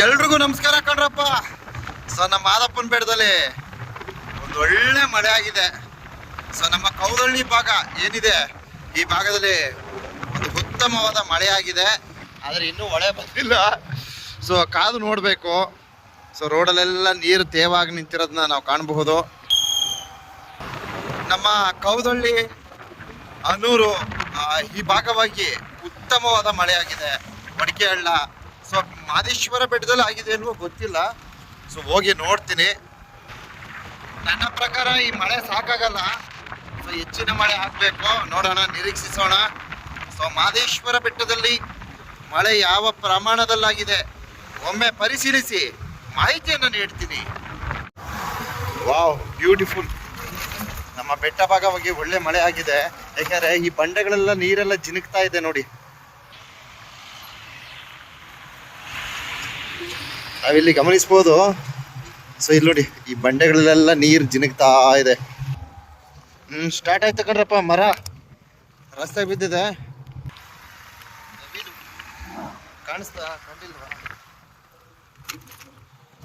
ಎಲ್ರಿಗೂ ನಮಸ್ಕಾರ ಕಣ್ರಪ್ಪ. ಸೊ ನಮ್ಮ ಮಾದಪ್ಪನ ಬೆಟ್ಟದಲ್ಲಿ ಒಂದು ಒಳ್ಳೆ ಮಳೆ ಆಗಿದೆ. ಸೊ ನಮ್ಮ ಕೌದಳ್ಳಿ ಭಾಗ ಏನಿದೆ? ಈ ಭಾಗದಲ್ಲಿ ಒಂದು ಉತ್ತಮವಾದ ಮಳೆ ಆಗಿದೆ. ಆದರೆ ಇನ್ನೂ ಮಳೆ ಬಂದಿಲ್ಲ. ಸೊ ಕಾದು ನೋಡಬೇಕು. ಸೊ ರೋಡಲ್ಲೆಲ್ಲ ನೀರು ತೇವಾಗಿ ನಿಂತಿರೋದನ್ನ ನಾವು ಕಾಣಬಹುದು. ನಮ್ಮ ಕೌದಳ್ಳಿ, ಅನೂರು ಈ ಭಾಗವಾಗಿ ಉತ್ತಮವಾದ ಮಳೆ ಆಗಿದೆ. ಮಡಿಕೆ ಹಳ್ಳ ಸೊ ಮಾದೇಶ್ವರ ಬೆಟ್ಟದಲ್ಲಿ ಆಗಿದೆ ಅಲ್ವೋ ಗೊತ್ತಿಲ್ಲ. ಸೊ ಹೋಗಿ ನೋಡ್ತೀನಿ. ನನ್ನ ಪ್ರಕಾರ ಈ ಮಳೆ ಸಾಕಾಗಲ್ಲ. ಸೊ ಹೆಚ್ಚಿನ ಮಳೆ ಆಗಬೇಕು. ನೋಡೋಣ, ನಿರೀಕ್ಷಿಸೋಣ. ಸೊ ಮಾದೇಶ್ವರ ಬೆಟ್ಟದಲ್ಲಿ ಮಳೆ ಯಾವ ಪ್ರಮಾಣದಲ್ಲಾಗಿದೆ? ಒಮ್ಮೆ ಪರಿಶೀಲಿಸಿ ಮಾಹಿತಿಯನ್ನು ನೀಡ್ತೀನಿ. ವಾವ್ ಬ್ಯೂಟಿಫುಲ್ ನಮ್ಮ ಬೆಟ್ಟ ಭಾಗವಾಗಿ ಒಳ್ಳೆ ಮಳೆ ಆಗಿದೆ. ಯಾಕಂದ್ರೆ ಈ ಬಂಡೆಗಳೆಲ್ಲ ನೀರೆಲ್ಲ ಜಿನುಕ್ತಾ ಇದೆ ನೋಡಿ. ನಾವಿಲ್ಲಿ ಗಮನಿಸ್ಬೋದು. ಸೊ ಇಲ್ಲಿ ನೋಡಿ, ಈ ಬಂಡೆಗಳಲ್ಲೆಲ್ಲ ನೀರು ಜಿನಗ್ತಾ ಇದೆ. ಹ್ಮ್ ಸ್ಟಾರ್ಟ್ ಆಯ್ತು ಕಣ್ರಪ್ಪ, ಮರ. ರಸ್ತೆ ಬಿದ್ದಿದೆ.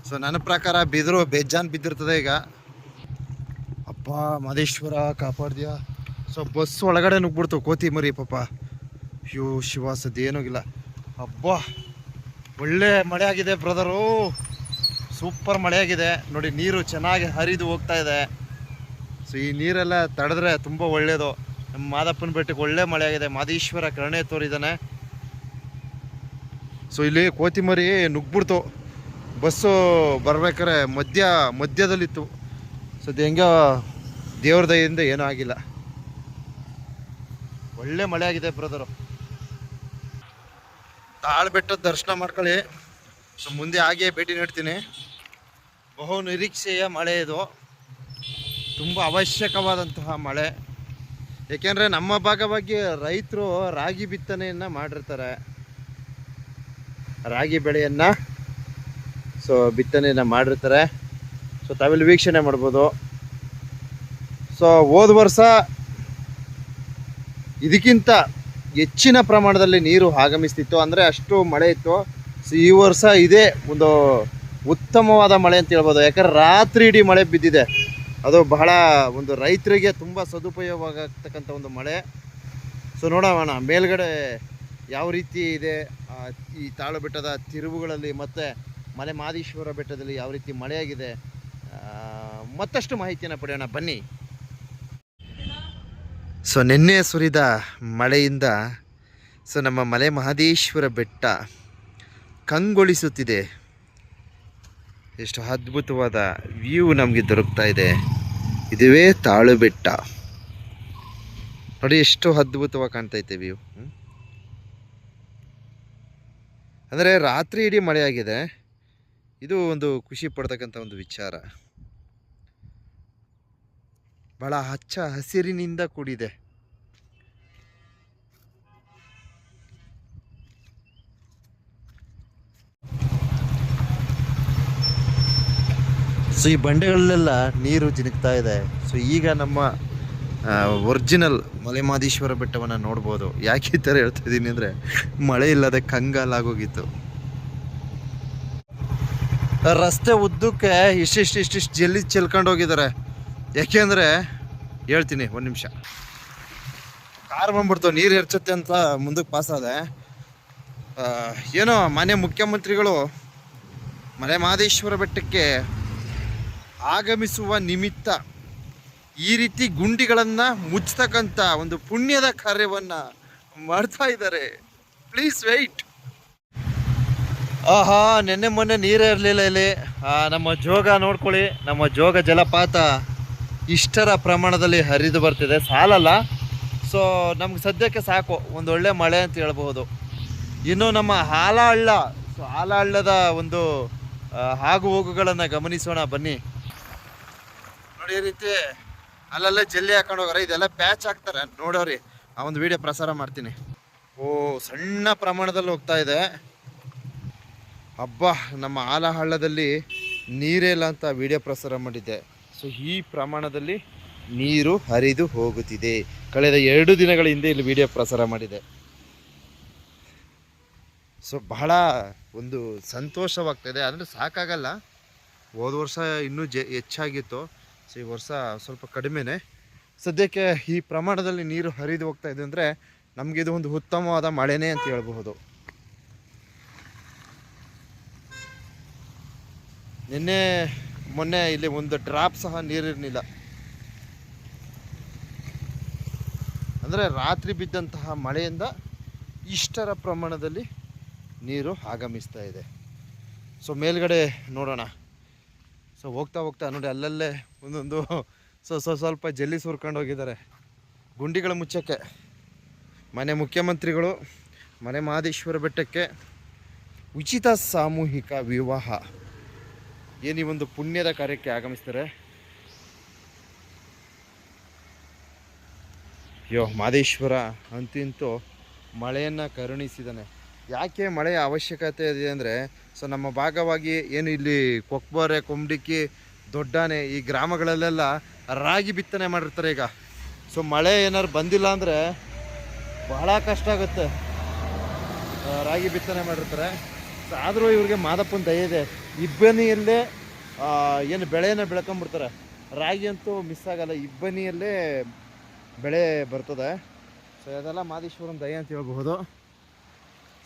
ಸೊ ನನ್ನ ಪ್ರಕಾರ ಬಿದ್ರು, ಬೇಜಾನ್ ಬಿದ್ದಿರ್ತದೆ ಈಗ. ಅಪ್ಪ ಮಹದೇಶ್ವರ ಕಾಪಾಡ್ದ್ಯಾ? ಸೊ ಬಸ್ ಒಳಗಡೆ ನುಗ್ಬಿಡ್ತು ಕೋತಿ ಮರಿ, ಪಾಪ. ಅಯ್ಯೋ, ಶಿವ ಏನೋಗಿಲ್ಲ ಅಬ್ಬಾ! ಒಳ್ಳೆ ಮಳೆ ಆಗಿದೆ ಬ್ರದರು. ಸೂಪರ್ ಮಳೆ ಆಗಿದೆ ನೋಡಿ, ನೀರು ಚೆನ್ನಾಗಿ ಹರಿದು ಹೋಗ್ತಾ ಇದೆ. ಸೊ, ಈ ನೀರೆಲ್ಲ ತಡೆದ್ರೆ ತುಂಬ ಒಳ್ಳೆಯದು ನಮ್ಮ ಮಾದಪ್ಪನ ಬೆಟ್ಟಕ್ಕೆ ಒಳ್ಳೆ ಮಳೆ ಆಗಿದೆ ಮಾದೇಶ್ವರ ಕರುಣೆ ತೋರಿದ್ದಾನೆ. ಸೊ, ಇಲ್ಲಿ ಕೋತಿಮರಿ ನುಗ್ಬಿಡ್ತು ಬಸ್ಸು ಬರ್ಬೇಕಾರೆ ಮಧ್ಯ, ಮಧ್ಯದಲ್ಲಿತ್ತು. ಸೊ, ಅದು ಹೆಂಗೋ ದೇವ್ರ ದಯೆಯಿಂದ ಏನೂ ಆಗಿಲ್ಲ. ಒಳ್ಳೆ ಮಳೆ ಆಗಿದೆ ಬ್ರದರು. ತಾಳ್ ಬೆಟ್ಟದ ದರ್ಶನ ಮಾಡ್ಕೊಳ್ಳಿ. ಸೊ, ಮುಂದೆ ಹಾಗೆ ಭೇಟಿ ನೀಡ್ತೀನಿ. ಬಹು ನಿರೀಕ್ಷೆಯ ಮಳೆ ಇದು. ತುಂಬ ಅವಶ್ಯಕವಾದಂತಹ ಮಳೆ. ಏಕೆಂದರೆ ನಮ್ಮ ಭಾಗವಾಗಿ ರೈತರು ರಾಗಿ ಬಿತ್ತನೆಯನ್ನು ಮಾಡಿರ್ತಾರೆ. ರಾಗಿ ಬೆಳೆಯನ್ನು, ಸೊ, ಬಿತ್ತನೆಯನ್ನು ಮಾಡಿರ್ತಾರೆ. ಸೊ, ತಾವಿಲ್ಲಿ ವೀಕ್ಷಣೆ ಮಾಡ್ಬೋದು. ಸೊ, ಹೋದ ವರ್ಷ ಇದಕ್ಕಿಂತ ಹೆಚ್ಚಿನ ಪ್ರಮಾಣದಲ್ಲಿ ನೀರು ಆಗಮಿಸ್ತಿತ್ತು. ಅಂದರೆ ಅಷ್ಟು ಮಳೆ ಇತ್ತು. ಈ ವರ್ಷ ಇದೇ ಒಂದು ಉತ್ತಮವಾದ ಮಳೆ ಅಂತ ಹೇಳ್ಬೋದು. ಯಾಕಂದ್ರೆ ರಾತ್ರಿ ಇಡೀ ಮಳೆ ಬಿದ್ದಿದೆ. ಅದು ಬಹಳ ಒಂದು ರೈತರಿಗೆ ತುಂಬ ಸದುಪಯೋಗವಾಗತಕ್ಕಂಥ ಒಂದು ಮಳೆ. ಸೊ ನೋಡೋಣ, ಮೇಲ್ಗಡೆ ಯಾವ ರೀತಿ ಇದೆ? ಈ ತಾಳು ಬೆಟ್ಟದ ತಿರುವುಗಳಲ್ಲಿ ಮತ್ತು ಮಲೆ ಮಾದೇಶ್ವರ ಬೆಟ್ಟದಲ್ಲಿ ಯಾವ ರೀತಿ ಮಳೆಯಾಗಿದೆ? ಮತ್ತಷ್ಟು ಮಾಹಿತಿಯನ್ನು ಪಡೆಯೋಣ. ಬನ್ನಿ. ಸೊ ನಿನ್ನೆ ಸುರಿದ ಮಳೆಯಿಂದ ಸೊ ನಮ್ಮ ಮಲೆ ಮಹದೇಶ್ವರ ಬೆಟ್ಟ ಕಂಗೊಳಿಸುತ್ತಿದೆ. ಎಷ್ಟು ಅದ್ಭುತವಾದ ವ್ಯೂ ನಮಗೆ ದೊರಕ್ತಾ ಇದೆ. ಇದುವೇ ತಾಳು ಬೆಟ್ಟ. ನೋಡಿ, ಎಷ್ಟು ಅದ್ಭುತವಾಗಿ ಕಾಣ್ತೈತೆ ವ್ಯೂ. ಅಂದರೆ ರಾತ್ರಿ ಇಡೀ ಮಳೆಯಾಗಿದೆ ಇದು ಒಂದು ಖುಷಿ ಪಡ್ತಕ್ಕಂಥ ಒಂದು ವಿಚಾರ. ಬಹಳ ಹಚ್ಚ ಹಸಿರಿನಿಂದ ಕೂಡಿದೆ. ಸೊ ಈ ಬಂಡೆಗಳಲ್ಲೆಲ್ಲ ನೀರು ಜಿನುಕ್ತಾ ಇದೆ. ಸೊ ಈಗ ನಮ್ಮ ಒರಿಜಿನಲ್ ಮಲೆಮಾದೇಶ್ವರ ಬೆಟ್ಟವನ್ನು ನೋಡ್ಬೋದು. ಯಾಕೆ ಈ ಥರ ಹೇಳ್ತಾ ಇದ್ದೀನಿ ಅಂದರೆ ಮಳೆ ಇಲ್ಲದೆ ಕಂಗಾಲಾಗೋಗಿತ್ತು ರಸ್ತೆ ಉದ್ದಕ್ಕೆ ಇಷ್ಟಿಷ್ಟು ಇಷ್ಟಿಷ್ಟು ಜಲ್ಲಿ ಚೆಲ್ಕೊಂಡು ಹೋಗಿದ್ದಾರೆ. ಯಾಕೆಂದರೆ ಹೇಳ್ತೀನಿ ಒಂದು ನಿಮಿಷ. ಕಾರ್ ಬಂದ್ಬಿಡ್ತು ನೀರು ಎರ್ಚುತ್ತೆ ಅಂತ ಮುಂದಕ್ಕೆ ಪಾಸ್ ಆ, ಏನೋ ಮಾನ್ಯ ಮುಖ್ಯಮಂತ್ರಿಗಳು ಮಲೆ ಮಹದೇಶ್ವರ ಬೆಟ್ಟಕ್ಕೆ ಆಗಮಿಸುವ ನಿಮಿತ್ತ ಈ ರೀತಿ ಗುಂಡಿಗಳನ್ನು ಮುಚ್ಚತಕ್ಕಂಥ ಒಂದು ಪುಣ್ಯದ ಕಾರ್ಯವನ್ನು ಮಾಡ್ತಾ ಇದ್ದಾರೆ. ಪ್ಲೀಸ್ ವೆಯ್ಟ್ ಆಹಾ ನಿನ್ನೆ ಮೊನ್ನೆ ನೀರೇ ಇರಲಿಲ್ಲ ಇಲ್ಲಿ. ನಮ್ಮ ಜೋಗ ನೋಡ್ಕೊಳ್ಳಿ ನಮ್ಮ ಜೋಗ ಜಲಪಾತ. ಇಷ್ಟರ ಪ್ರಮಾಣದಲ್ಲಿ ಹರಿದು ಬರ್ತಿದೆ. ಸಾಲಲ್ಲ. ಸೊ ನಮ್ಗೆ ಸದ್ಯಕ್ಕೆ ಸಾಕು. ಒಂದು ಒಳ್ಳೆ ಮಳೆ ಅಂತ ಹೇಳ್ಬಹುದು. ಇನ್ನು ನಮ್ಮ ಹಾಲಹಳ್ಳ ಸೊ ಹಾಲಹಳ್ಳದ ಒಂದು ಹಾಗು ಹೋಗುಗಳನ್ನು ಗಮನಿಸೋಣ. ಬನ್ನಿ. ನೋಡಿ ಈ ರೀತಿ ಅಲ್ಲಲ್ಲೇ ಜಲ್ಲಿ ಹಾಕೊಂಡು ಹೋಗಾರೆ. ಇದೆಲ್ಲ ಪ್ಯಾಚ್ ಹಾಕ್ತಾರೆ. ನೋಡೋರಿ. ಆ ಒಂದು ವಿಡಿಯೋ ಪ್ರಸಾರ ಮಾಡ್ತೀನಿ. ಓ, ಸಣ್ಣ ಪ್ರಮಾಣದಲ್ಲಿ ಹೋಗ್ತಾ ಇದೆ. ಹಬ್ಬ. ನಮ್ಮ ಆಲಹಳ್ಳದಲ್ಲಿ ನೀರೇ ಇಲ್ಲ ಅಂತ ವಿಡಿಯೋ ಪ್ರಸಾರ ಮಾಡಿದ್ದೆ. ಸೊ ಈ ಪ್ರಮಾಣದಲ್ಲಿ ನೀರು ಹರಿದು ಹೋಗುತ್ತಿದೆ. ಕಳೆದ ಎರಡು ದಿನಗಳ ಹಿಂದೆ ಇಲ್ಲಿ ವಿಡಿಯೋ ಪ್ರಸಾರ ಮಾಡಿದೆ. ಸೊ ಬಹಳ ಒಂದು ಸಂತೋಷವಾಗ್ತಾಯಿದೆ ಅಂದರೆ ಸಾಕಾಗಲ್ಲ. ಹೋದ ವರ್ಷ ಇನ್ನೂ ಜೆ ಹೆಚ್ಚಾಗಿತ್ತು. ಸೊ ಈ ವರ್ಷ ಸ್ವಲ್ಪ ಕಡಿಮೆನೆ. ಸದ್ಯಕ್ಕೆ ಈ ಪ್ರಮಾಣದಲ್ಲಿ ನೀರು ಹರಿದು ಹೋಗ್ತಾ ಇದೆ ಅಂದರೆ ನಮಗೆ ಇದು ಒಂದು ಉತ್ತಮವಾದ ಮಳೆನೇ ಅಂತ ಹೇಳ್ಬಹುದು. ನಿನ್ನೆ ಮೊನ್ನೆ ಇಲ್ಲಿ ಒಂದು ಡ್ರಾಪ್ ಸಹ ನೀರಿರಲಿಲ್ಲ. ಅಂದರೆ ರಾತ್ರಿ ಬಿದ್ದಂತಹ ಮಳೆಯಿಂದ ಇಷ್ಟರ ಪ್ರಮಾಣದಲ್ಲಿ ನೀರು ಆಗಮಿಸ್ತಾ ಇದೆ. ಸೊ ಮೇಲ್ಗಡೆ ನೋಡೋಣ. ಸೊ ಹೋಗ್ತಾ ಹೋಗ್ತಾ ನೋಡಿ, ಅಲ್ಲಲ್ಲೇ ಒಂದೊಂದು ಸೊ ಸೊ, ಸ್ವಲ್ಪ ಜಲ್ಲಿ ಸುರ್ಕೊಂಡು ಹೋಗಿದ್ದಾರೆ. ಗುಂಡಿಗಳ ಮುಚ್ಚಕ್ಕೆ. ಮನೆ ಮುಖ್ಯಮಂತ್ರಿಗಳು, ಮನೆ ಮಹದೇಶ್ವರ ಬೆಟ್ಟಕ್ಕೆ ಉಚಿತ ಸಾಮೂಹಿಕ ವಿವಾಹ. ಏನು ಈ ಒಂದು ಪುಣ್ಯದ ಕಾರ್ಯಕ್ಕೆ ಆಗಮಿಸ್ತಾರೆ? ಅಯ್ಯೋ ಮಾದೇಶ್ವರ ಅಂತಿಂತೂ ಮಳೆಯನ್ನು ಕರುಣಿಸಿದ್ದಾನೆ ಯಾಕೆ ಮಳೆಯ ಅವಶ್ಯಕತೆ ಇದೆ ಅಂದರೆ, ಸೊ ನಮ್ಮ ಭಾಗವಾಗಿ ಏನು ಇಲ್ಲಿ ಕೊಕ್ಬೋರೆ ಕೊಂಬಡಿಕ್ಕಿ ದೊಡ್ಡಾನೆ ಈ ಗ್ರಾಮಗಳಲ್ಲೆಲ್ಲ ರಾಗಿ ಬಿತ್ತನೆ ಮಾಡಿರ್ತಾರೆ ಈಗ. ಸೊ ಮಳೆ ಏನಾದ್ರು ಬಂದಿಲ್ಲ ಅಂದರೆ ಬಹಳ ಕಷ್ಟ ಆಗುತ್ತೆ. ರಾಗಿ ಬಿತ್ತನೆ ಮಾಡಿರ್ತಾರೆ. ಸೊ ಆದರೂ ಇವ್ರಿಗೆ ಮಾದಪ್ಪನ ದಯ ಇದೆ. ಇಬ್ಬನಿಯಲ್ಲೇ ಏನು ಬೆಳೆಯನ್ನು ಬೆಳ್ಕೊಂಬಿಡ್ತಾರೆ. ರಾಗಿ ಅಂತೂ ಮಿಸ್ ಆಗಲ್ಲ. ಇಬ್ಬನಿಯಲ್ಲೇ ಬೆಳೆ ಬರ್ತದೆ. ಸೊ ಅದೆಲ್ಲ ಮಾದೇಶ್ವರನ ದಯ ಅಂತ ಹೇಳ್ಬಹುದು.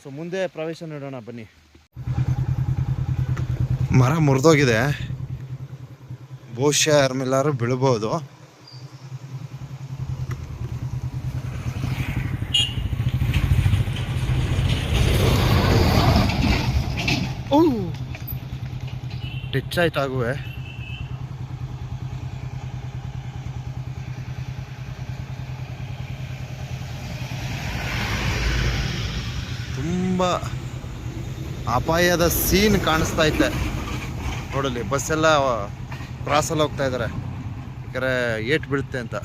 ಸೊ ಮುಂದೆ ಪ್ರವೇಶ ನೀಡೋಣ, ಬನ್ನಿ. ಮರ ಮುರಿದೋಗಿದೆ. ಬಹುಶಃ ಯಾರ ಬೀಳ್ಬೋದು ಓ ಟಚ್ ಆಯ್ತಾಗುವೆ ತುಂಬ ಅಪಾಯದ ಸೀನ್ ಕಾಣಿಸ್ತಾ ಐತೆ. ನೋಡಲಿ ಬಸ್ ಎಲ್ಲ ಕ್ರಾಸಲ್ಲಿ ಹೋಗ್ತಾ ಇದ್ದಾರೆ ಯಾಕಂದರೆ ಏಟ್ ಬೀಳುತ್ತೆ ಅಂತ.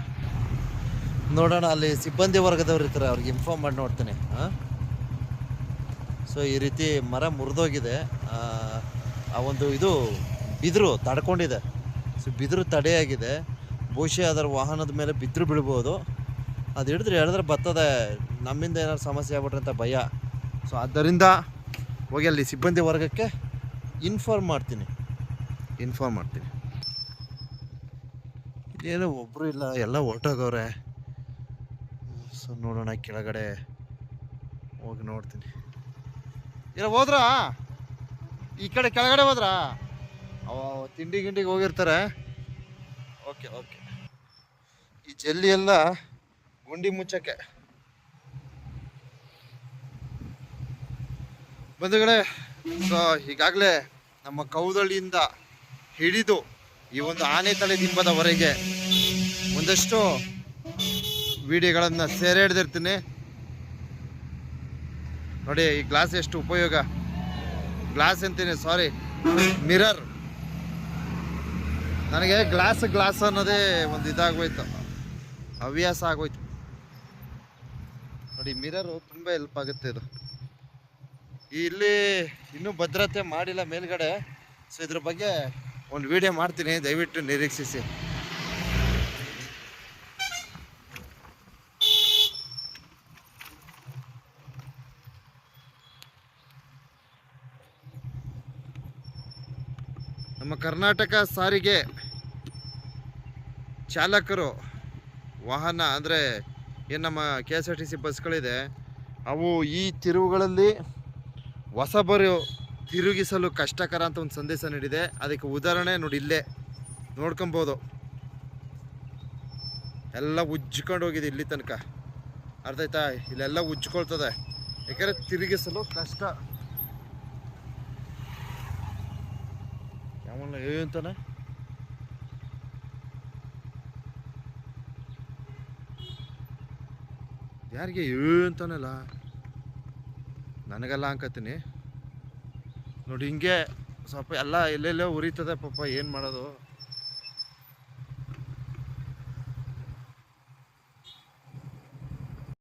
ನೋಡೋಣ, ಅಲ್ಲಿ ಸಿಬ್ಬಂದಿ ವರ್ಗದವ್ರು ಇರ್ತಾರೆ, ಅವ್ರಿಗೆ ಇನ್ಫಾರ್ಮ್ ಮಾಡಿ ನೋಡ್ತೀನಿ, ಹಾಂ? ಸೊ ಈ ರೀತಿ ಮರ ಮುರಿದೋಗಿದೆ. ಆ ಒಂದು ಇದು ಬಿದಿರು ತಡ್ಕೊಂಡಿದೆ. ಸೊ ಬಿದಿರು ತಡೆಯಾಗಿದೆ. ಬಹುಶಃ ಅದರ ವಾಹನದ ಮೇಲೆ ಬಿದಿರು ಬೀಳ್ಬೋದು. ಅದು ಹಿಡಿದ್ರೆ ಹೇಳಿದ್ರೆ ಬರ್ತದೆ. ನಮ್ಮಿಂದ ಏನಾದ್ರು ಸಮಸ್ಯೆ ಆಗ್ಬಿಟ್ರೆ ಅಂತ ಭಯ. ಸೊ ಆದ್ದರಿಂದ ಹೋಗಿ ಅಲ್ಲಿ ಸಿಬ್ಬಂದಿ ವರ್ಗಕ್ಕೆ ಇನ್ಫಾರ್ಮ್ ಮಾಡ್ತೀನಿ. ಇನ್ಫಾರ್ಮ್ ಮಾಡ್ತೀನಿ. ಇಲ್ಲೇನು ಒಬ್ಬರು ಇಲ್ಲ, ಎಲ್ಲ ಹೊರಟೋಗವ್ರೆ. ಸೊ ನೋಡೋಣ ಕೆಳಗಡೆ ಹೋಗಿ ನೋಡ್ತೀನಿ. ಇಲ್ಲ ಹೋದ್ರಾ? ಈ ಕಡೆ ಕೆಳಗಡೆ ಹೋದ್ರಾ? ಅವ ತಿಂಡಿ ಗಿಂಡಿಗೆ ಹೋಗಿರ್ತಾರೆ. Okay okay. ಈ ಜಲ್ಲಿ ಎಲ್ಲ ಗುಂಡಿ ಮುಚ್ಚಕ್ಕೆ. ಬಂಧುಗಳೇ ಸೊ ಈಗಾಗಲೇ ನಮ್ಮ ಕೌದಳಿಯಿಂದ ಹಿಡಿದು ಈ ಒಂದು ಆನೆ ತಲೆ ದಿಂಬದವರೆಗೆ ಒಂದಷ್ಟು ವಿಡಿಯೋಗಳನ್ನು ಸೆರೆ ಹಿಡ್ದಿರ್ತೀನಿ. ನೋಡಿ ಈ ಗ್ಲಾಸ್ ಎಷ್ಟು ಉಪಯೋಗ. ಗ್ಲಾಸ್ ಅಂತೀನಿ ಸಾರಿ ಮಿರರ್ ನನಗೆ ಗ್ಲಾಸ್ ಗ್ಲಾಸ್ ಅನ್ನೋದೇ ಒಂದು ಇದಾಗೋಯ್ತು ಹವ್ಯಾಸ ಆಗೋಯ್ತು. ನೋಡಿ ಮಿರರು ತುಂಬ ಹೆಲ್ಪ್ ಆಗುತ್ತೆ ಇದು. ಇಲ್ಲಿ ಇನ್ನೂ ಭದ್ರತೆ ಮಾಡಿಲ್ಲ ಮೇಲ್ಗಡೆ. ಸೊ ಇದ್ರ ಬಗ್ಗೆ ಒಂದು ವಿಡಿಯೋ ಮಾಡ್ತೀನಿ, ದಯವಿಟ್ಟು ನಿರೀಕ್ಷಿಸಿ. ನಮ್ಮ ಕರ್ನಾಟಕ ಸಾರಿಗೆ ಚಾಲಕರು ವಾಹನ, ಅಂದರೆ ಏನು ನಮ್ಮ K S R T C ಬಸ್ಗಳಿದೆ, ಅವು ಈ ತಿರುವುಗಳಲ್ಲಿ ಹೊಸಬರು ತಿರುಗಿಸಲು ಕಷ್ಟಕರ ಅಂತ ಒಂದು ಸಂದೇಶ ನೀಡಿದೆ. ಅದಕ್ಕೆ ಉದಾಹರಣೆ ನೋಡಿ ಇಲ್ಲೇ ನೋಡ್ಕೊಬೋದು. ಎಲ್ಲ ಉಜ್ಜಿಕೊಂಡು ಹೋಗಿದೆ ಇಲ್ಲಿ ತನಕ. ಅರ್ಥ ಆಯ್ತಾ? ಇಲ್ಲೆಲ್ಲ ಉಜ್ಕೊಳ್ತದೆ ಯಾಕಂದರೆ ತಿರುಗಿಸಲು ಕಷ್ಟ. ಯಾವಲ್ಲ ಏ ಅಂತಾನೆ? ಯಾರಿಗೆ ಅಂತಾನಲ್ಲ? ನನಗೆಲ್ಲ ಅನ್ಕತೀನಿ ನೋಡಿ ಹಿಂಗೆ ಸ್ವಲ್ಪ ಎಲ್ಲ ಎಲ್ಲೆಲ್ಲೋ ಉರಿತದೆ ಪಾಪ, ಏನು ಮಾಡೋದು?